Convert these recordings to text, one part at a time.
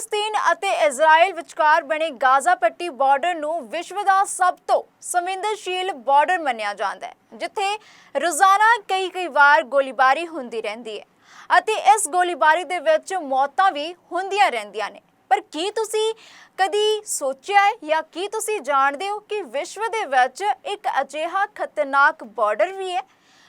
ਫਲਸਤੀਨ ਅਤੇ ਇਜ਼ਰਾਈਲ ਵਿਚਕਾਰ ਬਣੇ ਗਾਜ਼ਾ ਪੱਟੀ ਬਾਰਡਰ ਨੂੰ ਵਿਸ਼ਵ ਦਾ ਸਭ ਤੋਂ ਸੰਵੇਦਨਸ਼ੀਲ ਬਾਰਡਰ ਮੰਨਿਆ ਜਾਂਦਾ ਹੈ, ਜਿੱਥੇ ਰੋਜ਼ਾਨਾ ਕਈ ਕਈ ਵਾਰ ਗੋਲੀਬਾਰੀ ਹੁੰਦੀ ਰਹਿੰਦੀ ਹੈ ਅਤੇ ਇਸ ਗੋਲੀਬਾਰੀ ਦੇ ਵਿੱਚ ਮੌਤਾਂ ਵੀ ਹੁੰਦੀਆਂ ਰਹਿੰਦੀਆਂ ਨੇ। ਪਰ ਕੀ ਤੁਸੀਂ ਕਦੀ ਸੋਚਿਆ ਹੈ ਜਾਂ ਕੀ ਤੁਸੀਂ ਜਾਣਦੇ ਹੋ ਕਿ ਵਿਸ਼ਵ ਦੇ ਵਿੱਚ ਇੱਕ ਅਜਿਹਾ ਖਤਰਨਾਕ ਬਾਰਡਰ ਵੀ ਹੈ,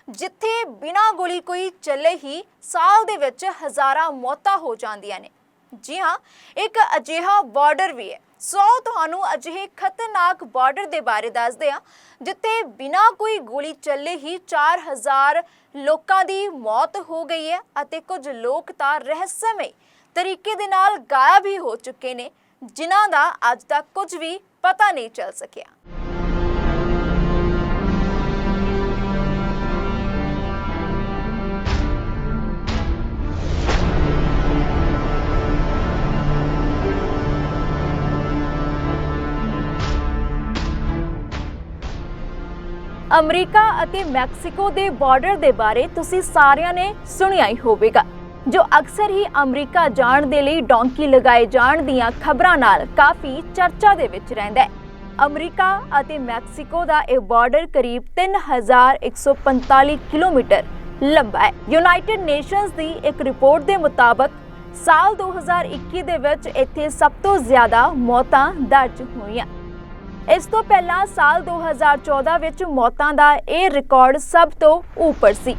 ਜਿੱਥੇ ਬਿਨਾਂ ਗੋਲੀ ਕੋਈ ਚੱਲੇ ਹੀ ਸਾਲ ਦੇ ਵਿੱਚ ਹਜ਼ਾਰਾਂ ਮੌਤਾਂ ਹੋ ਜਾਂਦੀਆਂ ਨੇ? ਜੀ ਹਾਂ, ਇੱਕ ਅਜਿਹਾ ਬਾਰਡਰ ਵੀ ਹੈ। ਸੋ ਤੁਹਾਨੂੰ ਅਜਿਹੇ ਖਤਰਨਾਕ ਬਾਰਡਰ ਦੇ ਬਾਰੇ ਦੱਸਦੇ ਹਾਂ, ਜਿੱਥੇ ਬਿਨਾਂ ਕੋਈ ਗੋਲੀ ਚੱਲੇ ਹੀ 4000 ਲੋਕਾਂ ਦੀ ਮੌਤ ਹੋ ਗਈ ਹੈ ਅਤੇ ਕੁਝ ਲੋਕ ਤਾਂ ਰਹੱਸਮਈ ਤਰੀਕੇ ਦੇ ਨਾਲ ਗਾਇਬ ਹੀ ਹੋ ਚੁੱਕੇ ਨੇ, ਜਿਨ੍ਹਾਂ ਦਾ ਅੱਜ ਤੱਕ ਕੁਝ ਵੀ ਪਤਾ ਨਹੀਂ ਚੱਲ ਸਕਿਆ। ਅਮਰੀਕਾ ਅਤੇ ਮੈਕਸੀਕੋ ਦੇ ਬਾਰਡਰ ਦੇ ਬਾਰੇ ਤੁਸੀਂ ਸਾਰਿਆਂ ਨੇ ਸੁਣਿਆ ਹੀ ਹੋਵੇਗਾ, ਜੋ ਅਕਸਰ ਹੀ ਅਮਰੀਕਾ ਜਾਣ ਦੇ ਲਈ ਡੌਂਕੀ ਲਗਾਏ ਜਾਣ ਦੀਆਂ ਖਬਰਾਂ ਨਾਲ ਕਾਫੀ ਚਰਚਾ ਦੇ ਵਿੱਚ ਰਹਿੰਦਾ ਹੈ। ਅਮਰੀਕਾ ਅਤੇ ਮੈਕਸੀਕੋ ਦਾ ਇਹ ਬਾਰਡਰ ਕਰੀਬ 3145 ਕਿਲੋਮੀਟਰ ਲੰਬਾ ਹੈ। ਯੂਨਾਈਟਿਡ ਨੇਸ਼ਨਸ ਦੀ ਇੱਕ ਰਿਪੋਰਟ ਦੇ ਮੁਤਾਬਕ, ਸਾਲ 2021 ਦੇ ਵਿੱਚ ਇੱਥੇ ਸਭ ਤੋਂ ਜ਼ਿਆਦਾ ਮੌਤਾਂ ਦਰਜ ਹੋਈਆਂ। ਇਸ ਤੋਂ ਪਹਿਲਾਂ ਸਾਲ 2014 ਵਿੱਚ ਮੌਤਾਂ ਦਾ ਇਹ ਰਿਕਾਰਡ ਸਭ ਤੋਂ ਉੱਪਰ ਸੀ।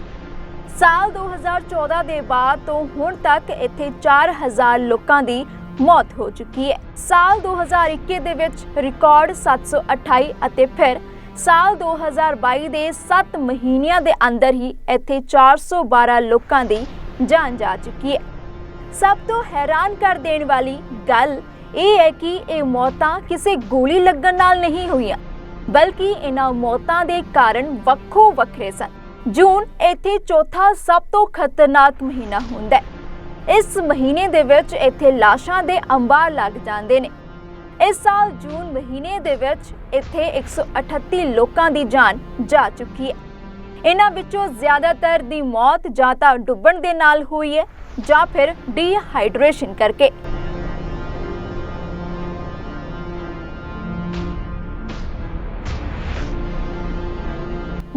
ਸਾਲ 2014 ਦੇ ਬਾਅਦ ਤੋਂ ਹੁਣ ਤੱਕ ਇੱਥੇ 4000 ਲੋਕਾਂ ਦੀ ਮੌਤ ਹੋ ਚੁੱਕੀ ਹੈ। ਸਾਲ 2021 ਦੇ ਵਿੱਚ ਰਿਕਾਰਡ 728 ਅਤੇ ਫਿਰ ਸਾਲ 2022 ਦੇ 7 ਮਹੀਨਿਆਂ ਦੇ ਅੰਦਰ ਹੀ ਇੱਥੇ 412 ਲੋਕਾਂ ਦੀ ਜਾਨ ਜਾ ਚੁੱਕੀ ਹੈ। ਸਭ ਤੋਂ ਹੈਰਾਨ ਕਰ ਦੇਣ ਵਾਲੀ ਗੱਲ ਇਹ ਹੈ ਕਿ ਇਹ ਮੌਤਾਂ ਕਿਸੇ ਗੋਲੀ ਲੱਗਣ ਨਾਲ ਨਹੀਂ ਹੋਈਆਂ, ਬਲਕਿ ਇਹਨਾਂ ਮੌਤਾਂ ਦੇ ਕਾਰਨ ਵੱਖੋ ਵੱਖਰੇ ਸਨ। ਜੂਨ ਇੱਥੇ ਚੌਥਾ ਸਭ ਤੋਂ ਖਤਰਨਾਕ ਮਹੀਨਾ ਹੁੰਦਾ ਹੈ। ਇਸ ਮਹੀਨੇ ਦੇ ਵਿੱਚ ਇੱਥੇ ਲਾਸ਼ਾਂ ਦੇ ਅੰਬਾਰ ਲੱਗ ਜਾਂਦੇ ਨੇ। ਇਸ ਸਾਲ ਜੂਨ ਮਹੀਨੇ ਦੇ ਵਿੱਚ ਇੱਥੇ 138 ਲੋਕਾਂ ਦੀ ਜਾਨ ਜਾ ਚੁੱਕੀ ਹੈ। ਇਹਨਾਂ ਵਿੱਚੋਂ ਜ਼ਿਆਦਾਤਰ ਦੀ ਮੌਤ ਜਾਂ ਤਾਂ ਡੁੱਬਣ ਦੇ ਨਾਲ ਹੋਈ ਹੈ ਜਾਂ ਫਿਰ ਡੀਹਾਈਡਰੇਸ਼ਨ ਕਰਕੇ।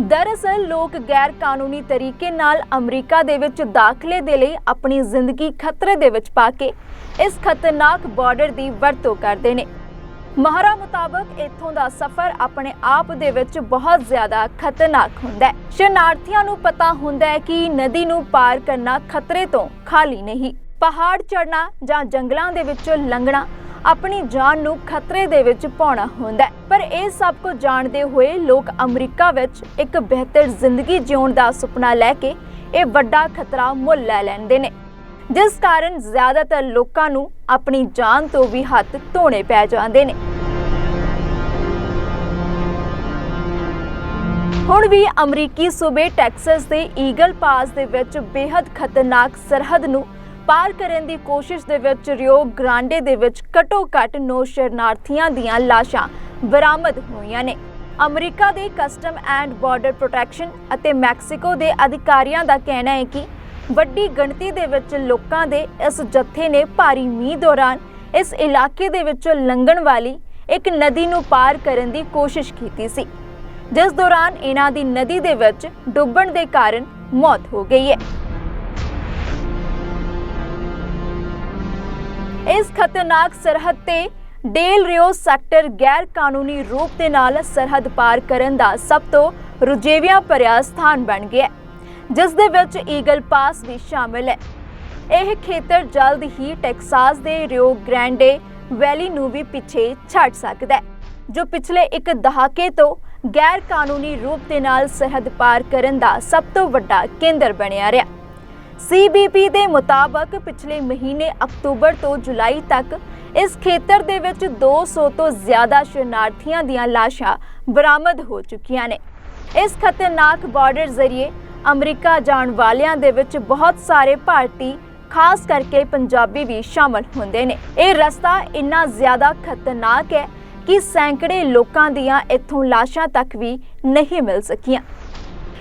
ਦਰਅਸਲ ਲੋਕ ਗੈਰ ਕਾਨੂੰਨੀ ਤਰੀਕੇ ਨਾਲ ਅਮਰੀਕਾ ਦੇ ਵਿੱਚ ਦਾਖਲੇ ਦੇ ਲਈ ਆਪਣੀ ਜ਼ਿੰਦਗੀ ਖਤਰੇ ਦੇ ਵਿੱਚ ਪਾ ਕੇ ਇਸ ਖਤਰਨਾਕ ਬਾਰਡਰ ਦੀ ਵਰਤੋਂ ਕਰਦੇ ਨੇ। ਮਹਾਰਾ ਮੁਤਾਬਕ ਇੱਥੋਂ ਦਾ ਸਫ਼ਰ ਆਪਣੇ ਆਪ ਦੇ ਵਿੱਚ ਬਹੁਤ ਜ਼ਿਆਦਾ ਖਤਰਨਾਕ ਹੁੰਦਾ ਹੈ। ਸ਼ਰਨਾਰਥੀਆਂ ਨੂੰ ਪਤਾ ਹੁੰਦਾ ਹੈ ਕਿ ਨਦੀ ਨੂੰ ਪਾਰ ਕਰਨਾ ਖਤਰੇ ਤੋਂ ਖਾਲੀ ਨਹੀਂ। ਪਹਾੜ ਚੜ੍ਹਨਾ ਜਾਂ ਜੰਗਲਾਂ ਦੇ ਵਿੱਚੋਂ ਲੰਘਣਾ ਆਪਣੀ ਜਾਨ ਨੂੰ ਖਤਰੇ ਦੇ ਵਿੱਚ ਪਾਉਣਾ ਹੁੰਦਾ ਪਰ ਇਹ ਸਭ ਕੁਝ ਜਾਣਦੇ ਹੋਏ ਲੋਕ ਅਮਰੀਕਾ ਵਿੱਚ ਇੱਕ ਬਿਹਤਰ ਜ਼ਿੰਦਗੀ ਜਿਉਣ ਦਾ ਸੁਪਨਾ ਲੈ ਕੇ ਇਹ ਵੱਡਾ ਖਤਰਾ ਮੁੱਲ ਲੈ ਲੈਂਦੇ ਨੇ। ਜਿਸ ਕਾਰਨ ਜ਼ਿਆਦਾਤਰ ਲੋਕਾਂ ਨੂੰ ਆਪਣੀ ਜਾਨ ਤੋਂ ਵੀ ਹੱਥ ਧੋਣੇ ਪੈ ਜਾਂਦੇ ਨੇ। ਹੁਣ ਵੀ ਅਮਰੀਕੀ ਸੂਬੇ ਟੈਕਸਸ ਦੇ ਈਗਲ ਪਾਸ ਦੇ ਵਿੱਚ ਬੇहद ਖਤਰਨਾਕ ਸਰਹੱਦ ਨੂੰ ਪਾਰ ਕਰਨ ਦੀ ਕੋਸ਼ਿਸ਼ ਦੇ ਵਿੱਚ ਰਿਓ ਗ੍ਰਾਂਡੇ ਦੇ ਵਿੱਚ ਘੱਟੋ-ਘੱਟ 9 ਸ਼ਰਨਾਰਥੀਆਂ ਦੀਆਂ ਲਾਸ਼ਾਂ ਬਰਾਮਦ ਹੋਈਆਂ ਨੇ। ਅਮਰੀਕਾ ਦੇ ਕਸਟਮ ਐਂਡ ਬਾਰਡਰ ਪ੍ਰੋਟੈਕਸ਼ਨ ਅਤੇ ਮੈਕਸੀਕੋ ਦੇ ਅਧਿਕਾਰੀਆਂ ਦਾ ਕਹਿਣਾ ਹੈ ਕਿ ਵੱਡੀ ਗਿਣਤੀ ਦੇ ਵਿੱਚ ਲੋਕਾਂ ਦੇ ਇਸ ਜੱਥੇ ਨੇ ਭਾਰੀ ਮੀਂਹ ਦੌਰਾਨ ਇਸ ਇਲਾਕੇ ਦੇ ਵਿੱਚੋਂ ਲੰਘਣ ਵਾਲੀ ਇੱਕ ਨਦੀ ਨੂੰ ਪਾਰ ਕਰਨ ਦੀ ਕੋਸ਼ਿਸ਼ ਕੀਤੀ ਸੀ। ਜਿਸ ਦੌਰਾਨ ਇਹਨਾਂ ਦੀ ਨਦੀ ਦੇ ਵਿੱਚ ਡੁੱਬਣ ਦੇ ਕਾਰਨ ਮੌਤ ਹੋ ਗਈ ਹੈ। ਇਸ ਖਤਰਨਾਕ ਸਰਹੱਦ ਤੇ ਡੇਲ ਰਿਓ ਸੈਕਟਰ ਗੈਰ ਕਾਨੂੰਨੀ ਰੂਪ ਦੇ ਨਾਲ ਸਰਹੱਦ ਪਾਰ ਕਰਨ ਦਾ ਸਭ ਤੋਂ ਰੁਝੇਵਿਆਂ ਭਰਿਆ ਸਥਾਨ ਬਣ ਗਿਆ ਜਿਸ ਦੇ ਵਿੱਚ ਈਗਲ ਪਾਸ ਵੀ ਸ਼ਾਮਿਲ ਹੈ। ਇਹ ਖੇਤਰ ਜਲਦ ਹੀ ਟੈਕਸਾਸ ਦੇ ਰਿਓ ਗ੍ਰੈਂਡੇ ਵੈਲੀ ਨੂੰ ਵੀ ਪਿੱਛੇ ਛੱਡ ਸਕਦਾ ਹੈ, ਜੋ ਪਿਛਲੇ ਇੱਕ ਦਹਾਕੇ ਤੋਂ ਗੈਰ ਕਾਨੂੰਨੀ ਰੂਪ ਦੇ ਨਾਲ ਸਰਹੱਦ ਪਾਰ ਕਰਨ ਦਾ ਸਭ ਤੋਂ ਵੱਡਾ ਕੇਂਦਰ ਬਣਿਆ ਰਿਹਾ। ਸੀਬੀਪੀ ਦੇ ਮੁਤਾਬਕ ਪਿਛਲੇ ਮਹੀਨੇ ਅਕਤੂਬਰ ਤੋਂ ਜੁਲਾਈ ਤੱਕ ਇਸ ਖੇਤਰ ਦੇ ਵਿੱਚ 200 ਤੋਂ ਜ਼ਿਆਦਾ ਸ਼ਰਨਾਰਥੀਆਂ ਦੀਆਂ ਲਾਸ਼ਾਂ ਬਰਾਮਦ ਹੋ ਚੁੱਕੀਆਂ ਨੇ। ਇਸ ਖਤਰਨਾਕ ਬਾਰਡਰ ਜ਼ਰੀਏ ਅਮਰੀਕਾ ਜਾਣ ਵਾਲਿਆਂ ਦੇ ਵਿੱਚ ਬਹੁਤ ਸਾਰੇ ਭਾਰਤੀ, ਖਾਸ ਕਰਕੇ ਪੰਜਾਬੀ ਵੀ ਸ਼ਾਮਲ ਹੁੰਦੇ ਨੇ। ਇਹ ਰਸਤਾ ਇੰਨਾ ਜ਼ਿਆਦਾ ਖਤਰਨਾਕ ਹੈ ਕਿ ਸੈਂਕੜੇ ਲੋਕਾਂ ਦੀਆਂ ਇੱਥੋਂ ਲਾਸ਼ਾਂ ਤੱਕ ਵੀ ਨਹੀਂ ਮਿਲ ਸਕੀਆਂ।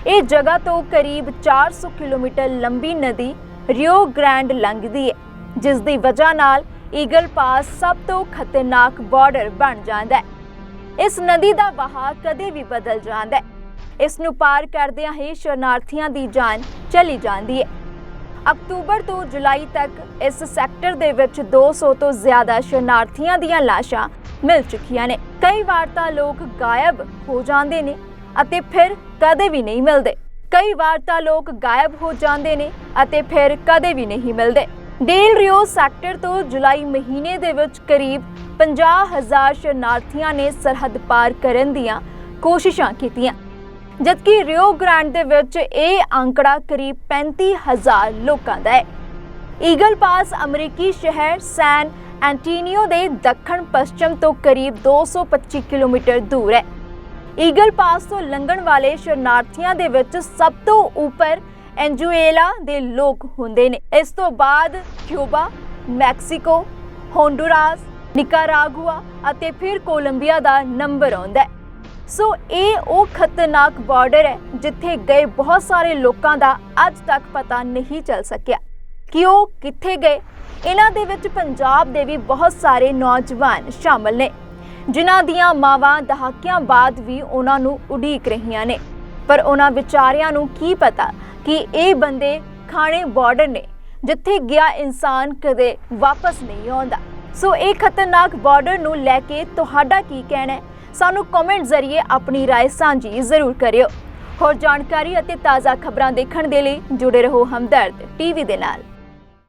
ਇਹ ਜਗ੍ਹਾ ਤੋਂ ਕਰੀਬ 400 ਕਿਲੋਮੀਟਰ ਲੰਬੀ ਨਦੀ ਰਿਓ ਗ੍ਰੈਂਡ ਲੰਘਦੀ ਹੈ, ਜਿਸ ਦੀ ਵਜ੍ਹਾ ਨਾਲ ਈਗਲ ਪਾਸ ਸਭ ਤੋਂ ਖਤਰਨਾਕ ਬਾਰਡਰ ਬਣ ਜਾਂਦਾ ਹੈ। ਇਸ ਨਦੀ ਦਾ ਵਹਾਅ ਕਦੇ ਵੀ ਬਦਲ ਜਾਂਦਾ ਹੈ। ਇਸ ਨੂੰ ਪਾਰ ਕਰਦਿਆਂ ਹੀ ਸ਼ਰਨਾਰਥੀਆਂ ਦੀ ਜਾਨ ਚਲੀ ਜਾਂਦੀ ਹੈ। ਅਕਤੂਬਰ ਤੋਂ ਜੁਲਾਈ ਤੱਕ ਇਸ ਸੈਕਟਰ ਦੇ ਵਿੱਚ 200 ਤੋਂ ਜ਼ਿਆਦਾ ਸ਼ਰਨਾਰਥੀਆਂ ਦੀਆਂ ਲਾਸ਼ਾਂ ਮਿਲ ਚੁੱਕੀਆਂ ਨੇ। ਕਈ ਵਾਰ ਤਾਂ ਲੋਕ ਗਾਇਬ ਹੋ ਜਾਂਦੇ ਨੇ। ਅਤੇ ਫਿਰ ਕਦੇ ਵੀ ਨਹੀਂ ਮਿਲਦੇ। ਕਈ ਵਾਰ ਤਾਂ ਲੋਕ ਗਾਇਬ ਹੋ ਜਾਂਦੇ ਨੇ ਅਤੇ ਫਿਰ ਕਦੇ ਵੀ ਨਹੀਂ ਮਿਲਦੇ। ਡੇਲ ਰਿਓ ਸੈਕਟਰ ਤੋਂ ਜੁਲਾਈ ਮਹੀਨੇ ਦੇ ਵਿੱਚ ਕਰੀਬ 50000 ਸ਼ਰਨਾਰਥੀਆਂ ਨੇ ਸਰਹੱਦ ਪਾਰ ਕਰਨ ਦੀਆਂ ਕੋਸ਼ਿਸ਼ਾਂ ਕੀਤੀਆਂ। ਜਦਕਿ ਰਿਓ ਗ੍ਰਾਂਡ ਦੇ ਵਿੱਚ ਇਹ ਅੰਕੜਾ ਕਰੀਬ 35000 ਲੋਕਾਂ ਦਾ ਹੈ। ਈਗਲ ਪਾਸ ਅਮਰੀਕੀ ਸ਼ਹਿਰ ਸੈਨ ਐਂਟੀਨੀਓ ਦੇ ਦੱਖਣ ਪੱਛਮ ਤੋਂ ਕਰੀਬ 225 ਕਿਲੋਮੀਟਰ ਦੂਰ ਹੈ। ਈਗਲ ਪਾਸ ਤੋਂ ਲੰਘਣ ਵਾਲੇ ਸ਼ਰਨਾਰਥੀਆਂ ਦੇ ਵਿੱਚ ਸਭ ਤੋਂ ਉੱਪਰ ਐਂਜੂਏਲਾ ਦੇ ਲੋਕ ਹੁੰਦੇ ਨੇ। ਇਸ ਤੋਂ ਬਾਅਦ ਕਿਊਬਾ, ਮੈਕਸੀਕੋ, ਹੋਂਡੁਰਾਸ, ਨਿਕਾਰਾਗੁਆ ਅਤੇ ਫਿਰ ਕੋਲੰਬੀਆ ਦਾ ਨੰਬਰ ਆਉਂਦਾ ਹੈ। ਸੋ ਇਹ ਉਹ ਖਤਰਨਾਕ ਬਾਰਡਰ ਹੈ ਜਿੱਥੇ ਗਏ ਬਹੁਤ ਸਾਰੇ ਲੋਕਾਂ ਦਾ ਅੱਜ ਤੱਕ ਪਤਾ ਨਹੀਂ ਚੱਲ ਸਕਿਆ। ਕਿ ਉਹ ਕਿੱਥੇ ਗਏ? ਇਹਨਾਂ ਦੇ ਵਿੱਚ ਪੰਜਾਬ ਦੇ ਵੀ ਬਹੁਤ ਸਾਰੇ ਨੌਜਵਾਨ ਸ਼ਾਮਲ ਨੇ। ਜਿਨ੍ਹਾਂ ਦੀਆਂ ਮਾਵਾਂ ਦਹਾਕਿਆਂ ਬਾਅਦ ਵੀ ਉਹਨਾਂ ਨੂੰ ਉਡੀਕ ਰਹੀਆਂ ਨੇ ਪਰ ਉਹਨਾਂ ਵਿਚਾਰਿਆਂ ਨੂੰ ਕੀ ਪਤਾ ਕਿ ਇਹ ਬੰਦੇ ਖਾਣੇ ਬਾਰਡਰ ਨੇ ਜਿੱਥੇ ਗਿਆ ਇਨਸਾਨ ਕਦੇ ਵਾਪਸ ਨਹੀਂ ਆਉਂਦਾ ਸੋ ਇਹ ਖਤਰਨਾਕ ਬਾਰਡਰ ਨੂੰ ਲੈ ਕੇ ਤੁਹਾਡਾ ਕੀ ਕਹਿਣਾ ਹੈ ਸਾਨੂੰ ਕਮੈਂਟ ਜ਼ਰੀਏ ਆਪਣੀ رائے ਸਾਂਝੀ ਜ਼ਰੂਰ ਕਰਿਓ ਹੋਰ ਜਾਣਕਾਰੀ ਅਤੇ ਤਾਜ਼ਾ ਖਬਰਾਂ ਦੇਖਣ ਦੇ ਲਈ ਜੁੜੇ ਰਹੋ ਹਮਦਰਦ ਟੀਵੀ ਦੇ ਨਾਲ